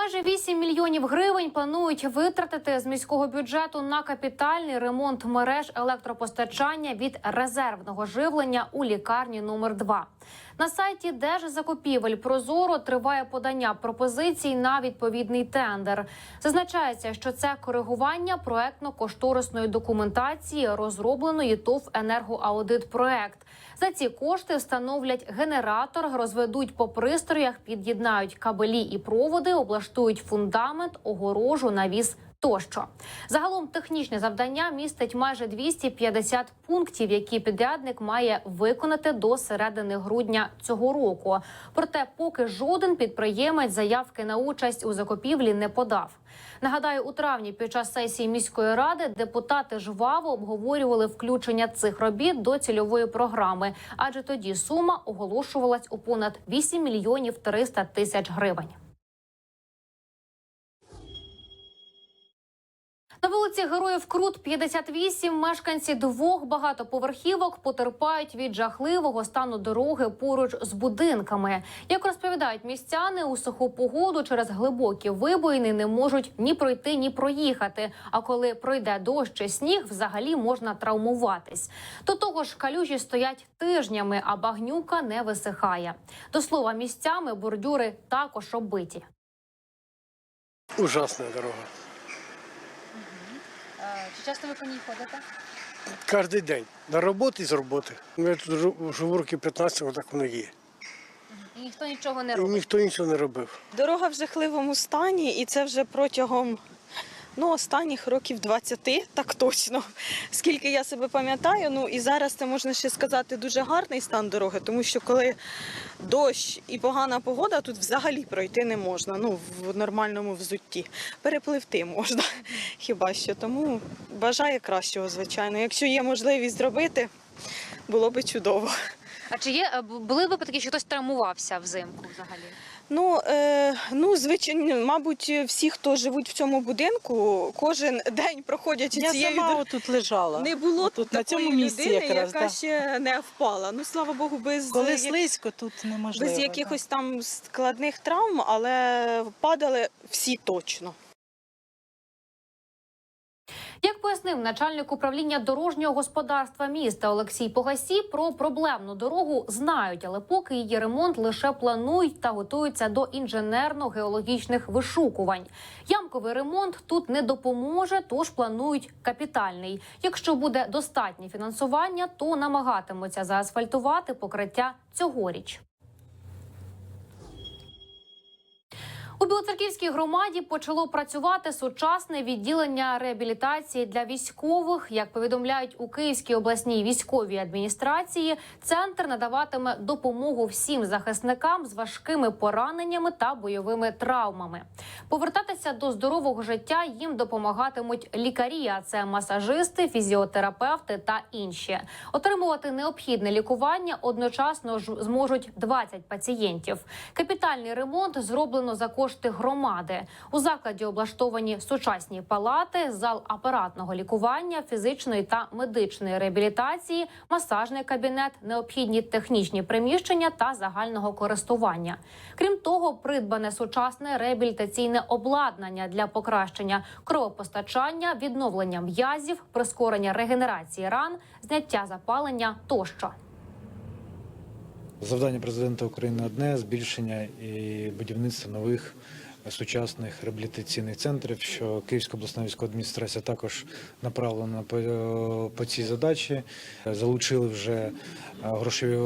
Майже 8 мільйонів гривень планують витратити з міського бюджету на капітальний ремонт мереж електропостачання від резервного живлення у лікарні номер 2 На сайті Держзакупівель Прозоро триває подання пропозицій на відповідний тендер. Зазначається, що це коригування проектно-кошторисної документації, розробленої ТОВ «Енергоаудит Проект. За ці кошти встановлять генератор, розведуть по пристроях, під'єднають кабелі і проводи, облаштують фундамент, огорожу, навіс. Тощо загалом технічне завдання містить майже 250 пунктів, які підрядник має виконати до середини грудня цього року. Проте, поки жоден підприємець заявки на участь у закупівлі не подав. Нагадаю, у травні під час сесії міської ради депутати жваво обговорювали включення цих робіт до цільової програми, адже тоді сума оголошувалась у понад 8 мільйонів 300 тисяч гривень. Вулиці Героїв Крут 58 мешканці двох багатоповерхівок потерпають від жахливого стану дороги поруч з будинками. Як розповідають містяни, у суху погоду через глибокі вибоїни не можуть ні пройти, ні проїхати. А коли пройде дощ чи сніг, взагалі можна травмуватись. До того ж, калюжі стоять тижнями, а багнюка не висихає. До слова, місцями бордюри також оббиті. Ужасная дорога. Чи часто ви по ній ходите? Кожен день. На роботу і з роботи. Я тут живу років 15, отак воно є. І ніхто нічого не І ніхто нічого не робив. Дорога в жахливому стані, і це вже протягом ну, останніх років 20, так точно. Скільки я себе пам'ятаю, ну і зараз це можна ще сказати дуже гарний стан дороги, тому що коли дощ і погана погода, тут взагалі пройти не можна. Ну, в нормальному взутті. Перепливти можна хіба що. Тому бажаю кращого, звичайно. Якщо є можливість зробити, було би чудово. А чи є е, були випадки, що хтось травмувався взимку взагалі? Ну, е, ну, звичайно, мабуть, всі, хто живуть в цьому будинку, кожен день проходячи Я цією сама тут лежала. не було тут такої на цьому місці людини, якраз, яка да. ще не впала. Ну, слава Богу, без, Коли як- слизько, тут неможливо. без да. якихось там складних травм, але падали всі точно. Як пояснив начальник управління дорожнього господарства міста Олексій Погасі, про проблемну дорогу знають, але поки її ремонт лише планують та готуються до інженерно-геологічних вишукувань. Ямковий ремонт тут не допоможе, тож планують капітальний. Якщо буде достатнє фінансування, то намагатимуться заасфальтувати покриття цьогоріч. У Білоцерківській громаді почало працювати сучасне відділення реабілітації для військових. Як повідомляють у Київській обласній військовій адміністрації, центр надаватиме допомогу всім захисникам з важкими пораненнями та бойовими травмами. Повертатися до здорового життя їм допомагатимуть лікарі, а це масажисти, фізіотерапевти та інші. Отримувати необхідне лікування одночасно зможуть 20 пацієнтів. Капітальний ремонт зроблено за кошти громади. У закладі облаштовані сучасні палати, зал апаратного лікування, фізичної та медичної реабілітації, масажний кабінет, необхідні технічні приміщення та загального користування. Крім того, придбане сучасне реабілітаційне обладнання для покращення кровопостачання, відновлення м'язів, прискорення регенерації ран, зняття запалення тощо. Завдання президента України одне збільшення і будівництво нових сучасних реабілітаційних центрів. Що Київська обласна військова адміністрація також направлена по, по цій задачі. Залучили вже е, грошові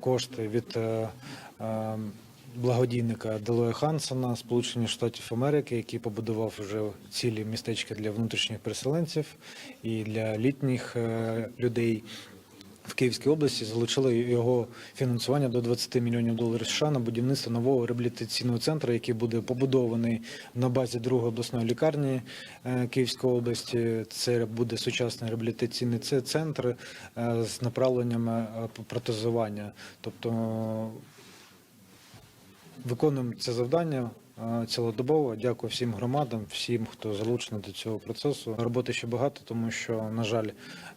кошти від е, е, благодійника Делоя Хансона Сполучених Штатів Америки, який побудував вже цілі містечка для внутрішніх переселенців і для літніх людей в Київській області залучили його фінансування до 20 мільйонів доларів США на будівництво нового реабілітаційного центру, який буде побудований на базі другої обласної лікарні е, Київської області. Це буде сучасний реабілітаційний центр е, з направленням е, протезування. Тобто виконуємо це завдання. Цілодобово дякую всім громадам, всім, хто залучений до цього процесу. Роботи ще багато, тому що, на жаль,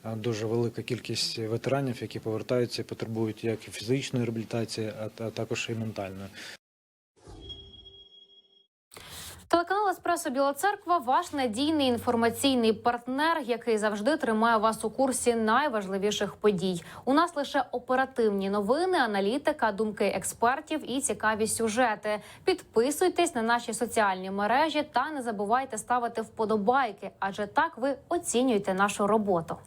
е, дуже велика кількість ветеранів, які повертаються потребують як і фізичної реабілітації, а та- також і ментальної. Телеканал Еспресо Біла Церква ваш надійний інформаційний партнер, який завжди тримає вас у курсі найважливіших подій. У нас лише оперативні новини, аналітика, думки експертів і цікаві сюжети. Підписуйтесь на наші соціальні мережі та не забувайте ставити вподобайки, адже так ви оцінюєте нашу роботу.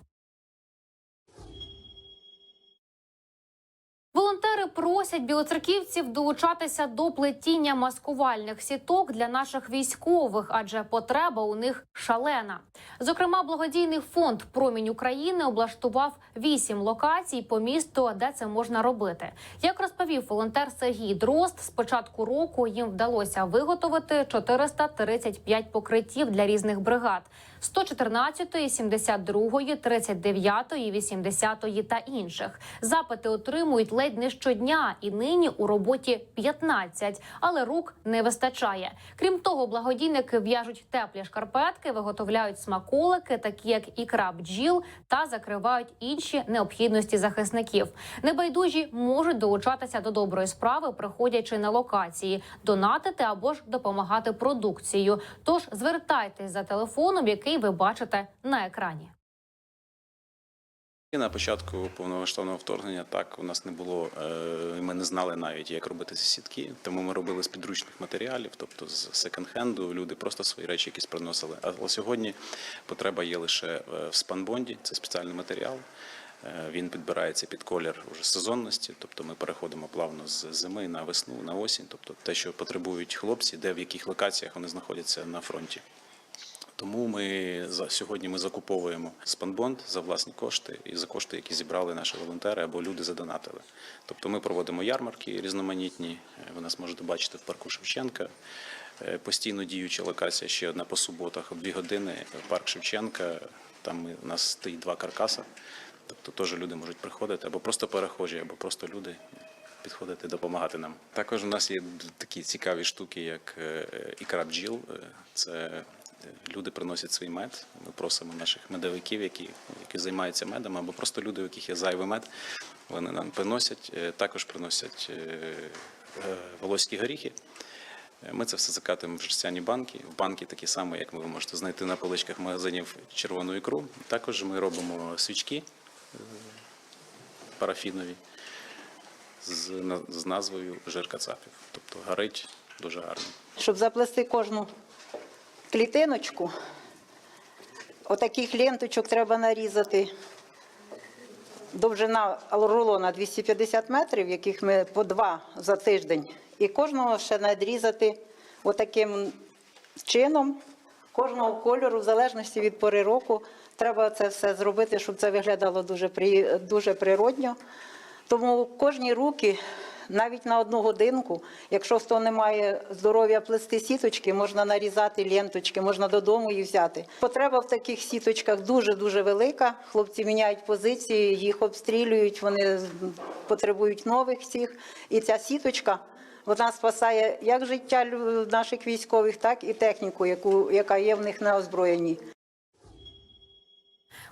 Волонтери просять білоцерківців долучатися до плетіння маскувальних сіток для наших військових, адже потреба у них шалена. Зокрема, благодійний фонд Промінь України облаштував вісім локацій по місту, де це можна робити. Як розповів волонтер Сергій Дрозд, з початку року їм вдалося виготовити 435 покриттів для різних бригад. 114, 72, 39, 80 та інших. Запити отримують ледь не щодня, і нині у роботі 15, але рук не вистачає. Крім того, благодійники в'яжуть теплі шкарпетки, виготовляють смаколики, такі як ікра бджіл, та закривають інші необхідності захисників. Небайдужі можуть долучатися до доброї справи, приходячи на локації, донатити або ж допомагати продукцією. Тож звертайтесь за телефоном, який ви бачите на екрані. І на початку повномасштабного вторгнення так у нас не було. е, Ми не знали навіть, як робити ці сітки. Тому ми робили з підручних матеріалів, тобто з секонд-хенду. Люди просто свої речі якісь приносили. Але сьогодні потреба є лише е, в спанбонді. Це спеціальний матеріал. Е, Він підбирається під колір уже сезонності, тобто ми переходимо плавно з зими на весну, на осінь, тобто те, що потребують хлопці, де в яких локаціях вони знаходяться на фронті. Тому ми за сьогодні ми закуповуємо спанбонд за власні кошти і за кошти, які зібрали наші волонтери або люди задонатили. Тобто ми проводимо ярмарки різноманітні. Е, Ви нас можете бачити в парку Шевченка. Е, Постійно діюча локація ще одна по суботах, о дві години. Парк Шевченка. Там у нас стоїть два каркаса. Тобто теж люди можуть приходити або просто перехожі, або просто люди підходити, допомагати нам. Також у нас є такі цікаві штуки, як е, ікра бджіл. Е, Це е, люди приносять свій мед. Ми просимо наших медовиків, які, які займаються медом, або просто люди, у яких є зайвий мед. Вони нам приносять. Е, Також приносять е, е, волоські горіхи. Ми це все закатуємо в жестяні банки. В банки такі самі, як ви можете знайти на поличках магазинів червону ікру. Також ми робимо свічки парафінові з назвою Жир Кацапів. Тобто горить дуже гарно. Щоб заплести кожну клітиночку, отаких ленточок треба нарізати. Довжина рулона 250 метрів, яких ми по два за тиждень. І кожного ще надрізати отаким чином, кожного кольору, в залежності від пори року. Треба це все зробити, щоб це виглядало дуже, при- дуже природньо. Тому кожні руки, навіть на одну годинку, якщо хто не має здоров'я плести сіточки, можна нарізати ленточки, можна додому їх взяти. Потреба в таких сіточках дуже-дуже велика. Хлопці міняють позиції, їх обстрілюють, вони потребують нових всіх. І ця сіточка. Вона спасає як життя наших військових, так і техніку, яку, яка є в них на озброєнні.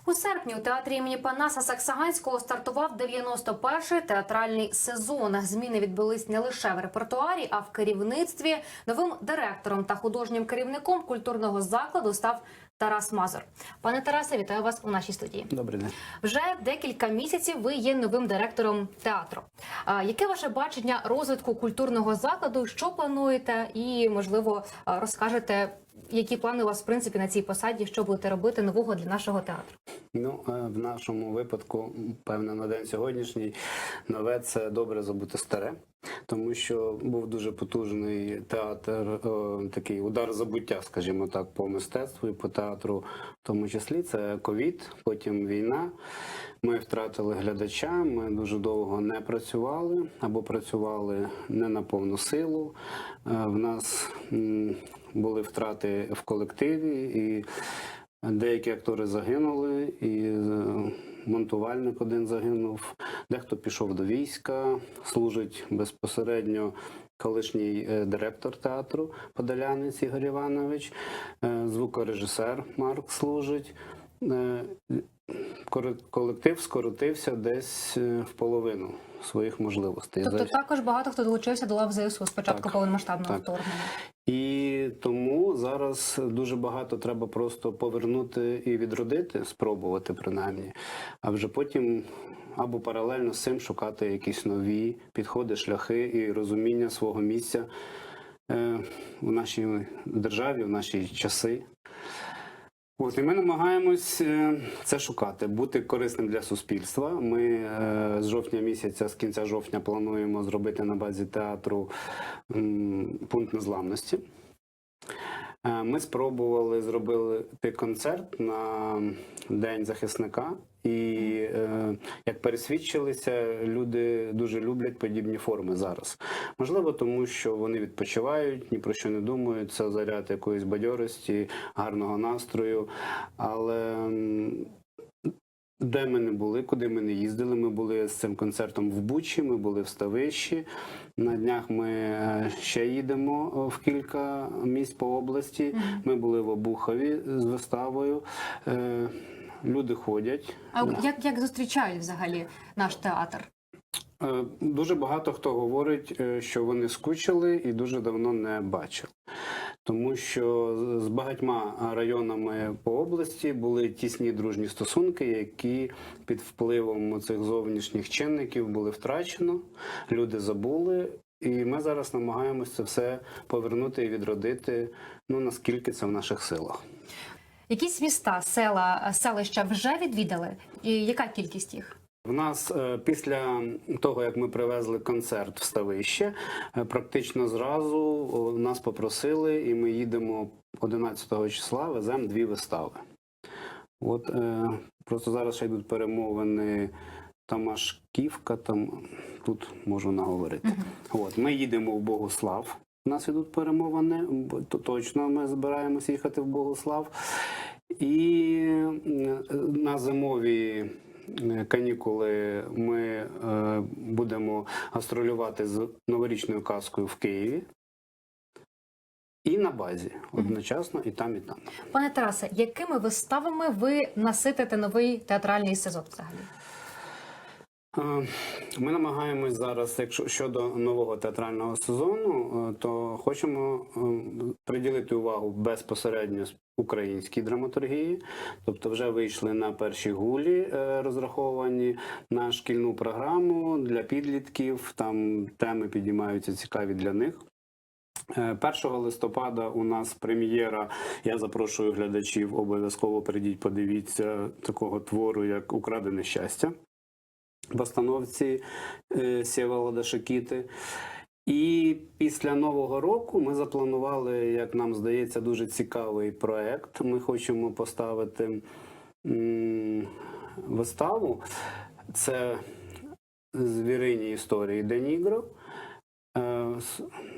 У серпні у театрі імені Панаса Саксаганського стартував 91-й театральний сезон. Зміни відбулись не лише в репертуарі, а в керівництві. Новим директором та художнім керівником культурного закладу став Тарас Мазур. Пане Тарасе, вітаю вас у нашій студії. Добрий день. Вже декілька місяців ви є новим директором театру. А, яке ваше бачення розвитку культурного закладу? Що плануєте? І можливо розкажете, які плани у вас в принципі на цій посаді, що будете робити нового для нашого театру? Ну, е, в нашому випадку, певно, на день сьогоднішній нове це добре забути старе, тому що був дуже потужний театр, е, такий удар забуття, скажімо так, по мистецтву і по театру, в тому числі це ковід, потім війна. Ми втратили глядача, ми дуже довго не працювали або працювали не на повну силу. Е, В нас були втрати в колективі і. Деякі актори загинули, і е, монтувальник один загинув. Дехто пішов до війська, служить безпосередньо колишній е, директор театру Подолянець Ігор Іванович, е, звукорежисер Марк служить. Колектив скоротився десь е, в половину своїх можливостей. Тобто За- також багато хто долучився до лав ЗСУ з початку Так, повномасштабного так. вторгнення. і тому зараз дуже багато треба просто повернути і відродити, спробувати принаймні, а вже потім або паралельно з цим шукати якісь нові підходи, шляхи і розуміння свого місця е, у нашій державі, в наші часи. От і ми намагаємось е, це шукати, бути корисним для суспільства. Ми е, з жовтня місяця, з кінця жовтня, плануємо зробити на базі театру пункт незламності. Е, Ми спробували зробити концерт на День захисника, і е, як пересвідчилися, люди дуже люблять подібні форми зараз. Можливо, тому що вони відпочивають, ні про що не думають. Це заряд якоїсь бадьорості, гарного настрою. Але де ми не були, куди ми не їздили. Ми були з цим концертом в Бучі, ми були в Ставищі. На днях ми е, ще їдемо е, в кілька місць по області. Ми були в Обухові з виставою. Е, Люди ходять. А як, як зустрічають взагалі наш театр? Е, Дуже багато хто говорить, е, що вони скучили і дуже давно не бачили. Тому що з- багатьма районами по області були тісні дружні стосунки, які під впливом цих зовнішніх чинників були втрачено, люди забули. І ми зараз намагаємося це все повернути і відродити, ну наскільки це в наших силах. Якісь міста, села, селища вже відвідали? І яка кількість їх? В нас е, після того, як ми привезли концерт в ставище, е, практично зразу нас попросили, і ми їдемо 11 числа, веземо дві вистави. От е, просто зараз ще йдуть перемовини. Тамашківка, там тут можу наговорити. От ми їдемо в Богослав. У нас ідуть перемовини. то- Точно ми збираємося їхати в Богослав. І е, на зимові е, канікули ми е, будемо гастролювати з новорічною казкою в Києві. І на базі одночасно, і там, і там. Пане Тарасе, якими виставами ви наситите новий театральний сезон взагалі? Е, Ми намагаємось зараз, якщо щодо нового театрального сезону, е, то хочемо е, приділити увагу безпосередньо українській драматургії. Тобто, вже вийшли на перші гулі, розраховані на шкільну програму для підлітків. Там теми підіймаються цікаві для них. Е, 1 листопада у нас прем'єра. Я запрошую глядачів. Обов'язково прийдіть, подивіться такого твору, як Украдене щастя постановці е, Сєволода Шакіти. І після Нового року ми запланували, як нам здається, дуже цікавий проект. Ми хочемо поставити виставу. Це звірині історії Денігро. Е,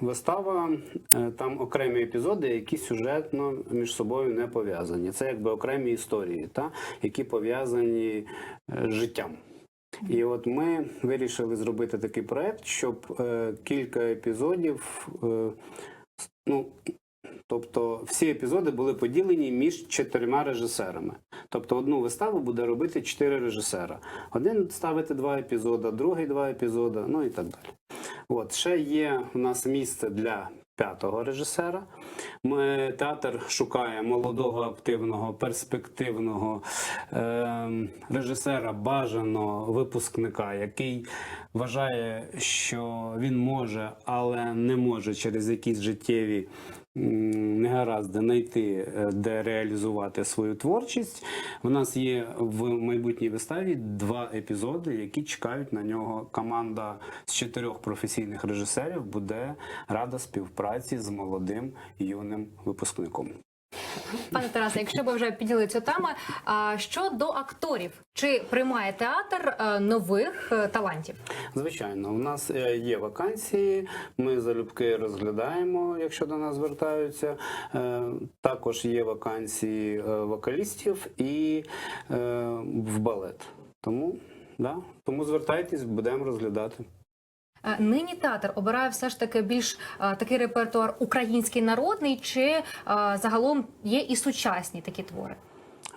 Вистава е, там окремі епізоди, які сюжетно між собою не пов'язані. Це якби окремі історії, та, які пов'язані з життям. І от ми вирішили зробити такий проект, щоб е, кілька епізодів, е, ну, тобто всі епізоди були поділені між чотирма режисерами. Тобто одну виставу буде робити чотири режисера. Один ставити два епізоди, другий два епізоди, ну і так далі. От ще є у нас місце для п'ятого режисера. Ми театр шукає молодого, активного, перспективного е, режисера, бажаного випускника, який вважає, що він може, але не може через якісь життєві негаразди знайти, е, де реалізувати свою творчість. У нас є в майбутній виставі два епізоди, які чекають на нього. Команда з чотирьох професійних режисерів буде рада співпраці з молодим юним випускником. Пане Тарасе, якщо ви вже підняли цю тему, щодо акторів, чи приймає театр е, нових е, талантів? Звичайно, у нас е, є вакансії. Ми залюбки розглядаємо, якщо до нас звертаються. Також є вакансії вокалістів і в балет. Тому, да, тому звертайтесь, будемо розглядати. Е, Нині театр обирає все ж таки більш е, такий репертуар український народний, чи е, загалом є і сучасні такі твори?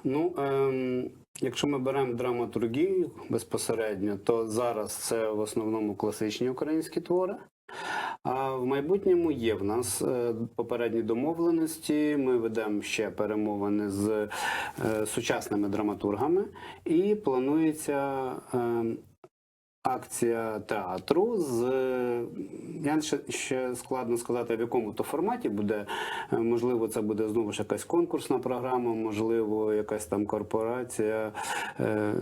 Ну, ем, якщо ми беремо драматургію безпосередньо, то зараз це в основному класичні українські твори. А в майбутньому є в нас попередні домовленості. Ми ведемо ще перемовини з сучасними драматургами, і планується. Акція театру з е, я ще, складно сказати, в якому то форматі буде. Е, Можливо, це буде знову ж якась конкурсна програма, можливо, якась там корпорація. Е,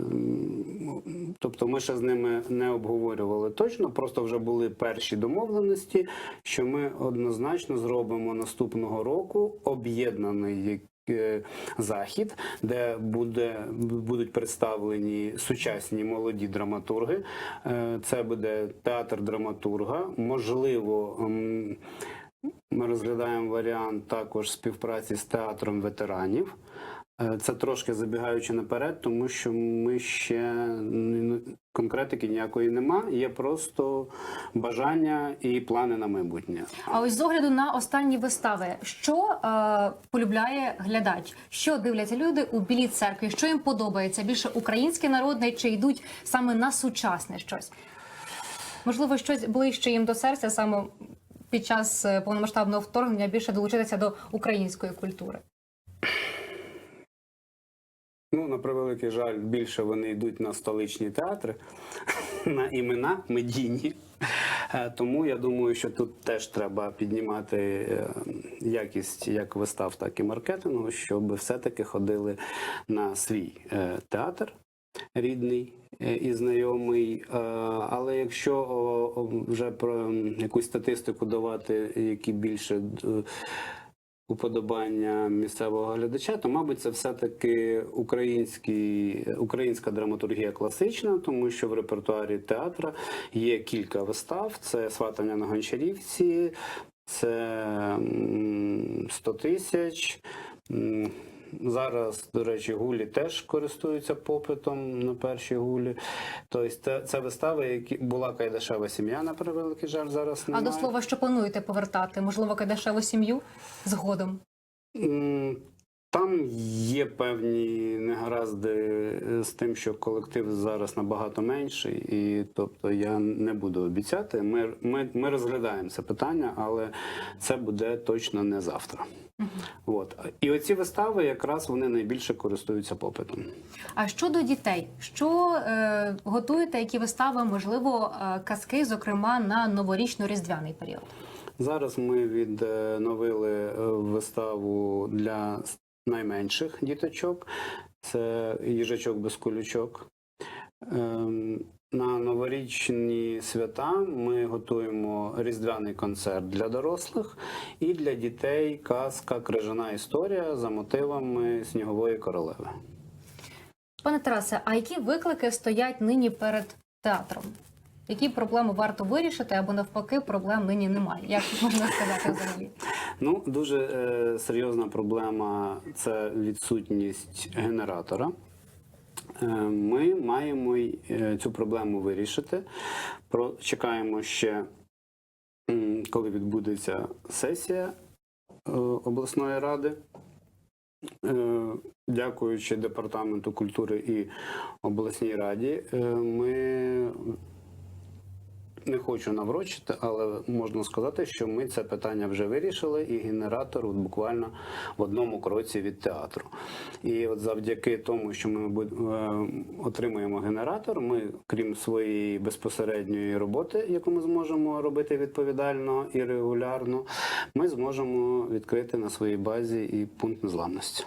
Тобто ми ще з ними не обговорювали точно, просто вже були перші домовленості, що ми однозначно зробимо наступного року об'єднаний захід, де буде, будуть представлені сучасні молоді драматурги. Е, Це буде театр драматурга. Можливо, ми розглядаємо варіант також співпраці з театром ветеранів. Е, Це трошки забігаючи наперед, тому що ми ще конкретики ніякої нема. Є просто бажання і плани на майбутнє. А ось з огляду на останні вистави, що е, полюбляє глядач? Що дивляться люди у білій церкві? Що їм подобається? Більше українське народне чи йдуть саме на сучасне щось? Можливо, щось ближче їм до серця саме під час е, повномасштабного вторгнення більше долучитися до української культури. Ну, на превеликий жаль, більше вони йдуть на столичні театри, на імена медійні. Е, Тому я думаю, що тут теж треба піднімати е, якість як вистав, так і маркетингу, щоб все-таки ходили на свій е, театр рідний і знайомий. Але якщо вже про якусь статистику давати, які більше уподобання місцевого глядача, то, мабуть, це все-таки українська драматургія класична, тому що в репертуарі театра є кілька вистав: це сватання на гончарівці, це м, 100 тисяч. Зараз, до речі, гулі теж користуються попитом на перші гулі. Тобто, це, це вистави, які була кайдашева сім'я, на превеликий жаль, зараз А до слова, що плануєте повертати? Можливо, кайдашеву сім'ю згодом. Там є певні негаразди е, з тим, що колектив зараз набагато менший, і тобто я не буду обіцяти. Ми, ми, ми розглядаємо це питання, але це буде точно не завтра. От. І оці вистави якраз вони найбільше користуються попитом. А щодо дітей, що е, готуєте, які вистави, можливо, е, казки, зокрема на новорічно-різдвяний період? Зараз ми відновили е, виставу для найменших діточок. Це їжачок без колючок. Ем, На новорічні свята ми готуємо різдвяний концерт для дорослих і для дітей казка Крижана історія за мотивами Снігової королеви. Пане Тарасе, а які виклики стоять нині перед театром? Які проблеми варто вирішити, або навпаки, проблем нині немає? Як можна сказати взагалі? Ну, дуже е, серйозна проблема це відсутність генератора. Е, Ми маємо е, цю проблему вирішити. Про, чекаємо ще, коли відбудеться сесія е, обласної ради. Дякуючи департаменту культури і обласній раді, ми не хочу наврочити, але можна сказати, що ми це питання вже вирішили, і генератор от буквально в одному кроці від театру. І от завдяки тому, що ми е, отримуємо генератор, ми, крім своєї безпосередньої роботи, яку ми зможемо робити відповідально і регулярно, ми зможемо відкрити на своїй базі і пункт незламності.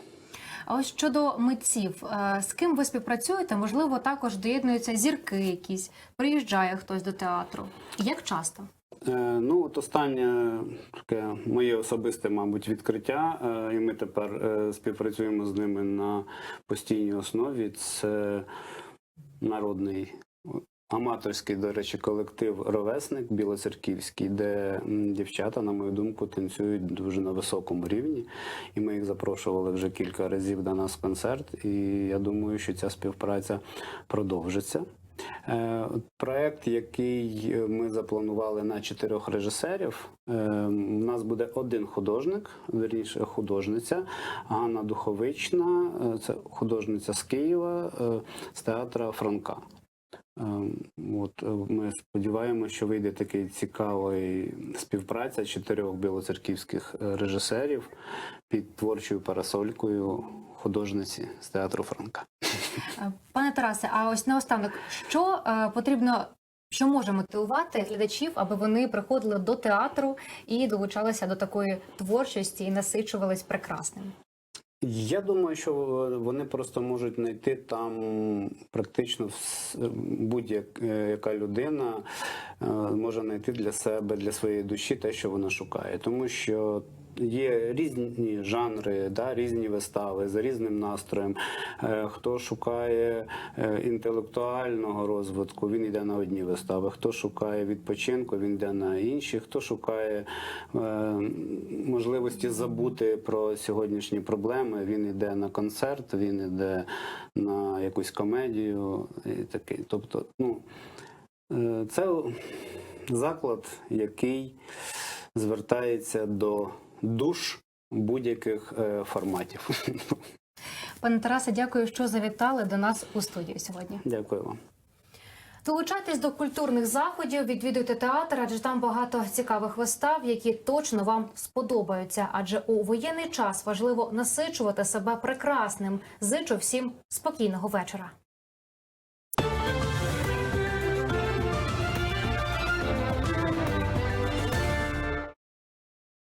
А ось щодо митців, е, з ким ви співпрацюєте? Можливо, також доєднуються зірки якісь, приїжджає хтось до театру. Як часто? Е, Ну, от останнє таке моє особисте, мабуть, відкриття, е, і ми тепер співпрацюємо з ними на постійній основі. Це народний аматорський, до речі, колектив Ровесник Білоцерківський, де дівчата, на мою думку, танцюють дуже на високому рівні. І ми їх запрошували вже кілька разів до нас в концерт. І я думаю, що ця співпраця продовжиться. Е, Проект, який е, ми запланували на чотирьох режисерів, е, у нас буде один художник, вірніше художниця Ганна Духовична, е, це художниця з Києва, е, з театра Франка. Ем, От е, ми сподіваємося, що вийде такий цікавий співпраця чотирьох білоцерківських е, режисерів під творчою парасолькою художниці з театру Франка. Е, Пане Тарасе, а ось наостанок, що потрібно, що може мотивувати глядачів, аби вони приходили до театру і долучалися до такої творчості і насичувались прекрасним? Я думаю, що вони просто можуть знайти там практично будь-яка людина е, може знайти для себе, для своєї душі те, що вона шукає. Тому що є різні жанри, да, різні вистави за різним настроєм. Е, Хто шукає е, інтелектуального розвитку, він йде на одні вистави. Хто шукає відпочинку, він йде на інші. Хто шукає е, можливості забути про сьогоднішні проблеми, він йде на концерт, він йде на якусь комедію і таке. Тобто, ну це заклад, який звертається до душ будь-яких е, форматів. Пане Тарасе, дякую, що завітали до нас у студію сьогодні. Дякую вам. Долучайтесь до культурних заходів, відвідуйте театр, адже там багато цікавих вистав, які точно вам сподобаються. Адже у воєнний час важливо насичувати себе прекрасним. Зичу всім спокійного вечора.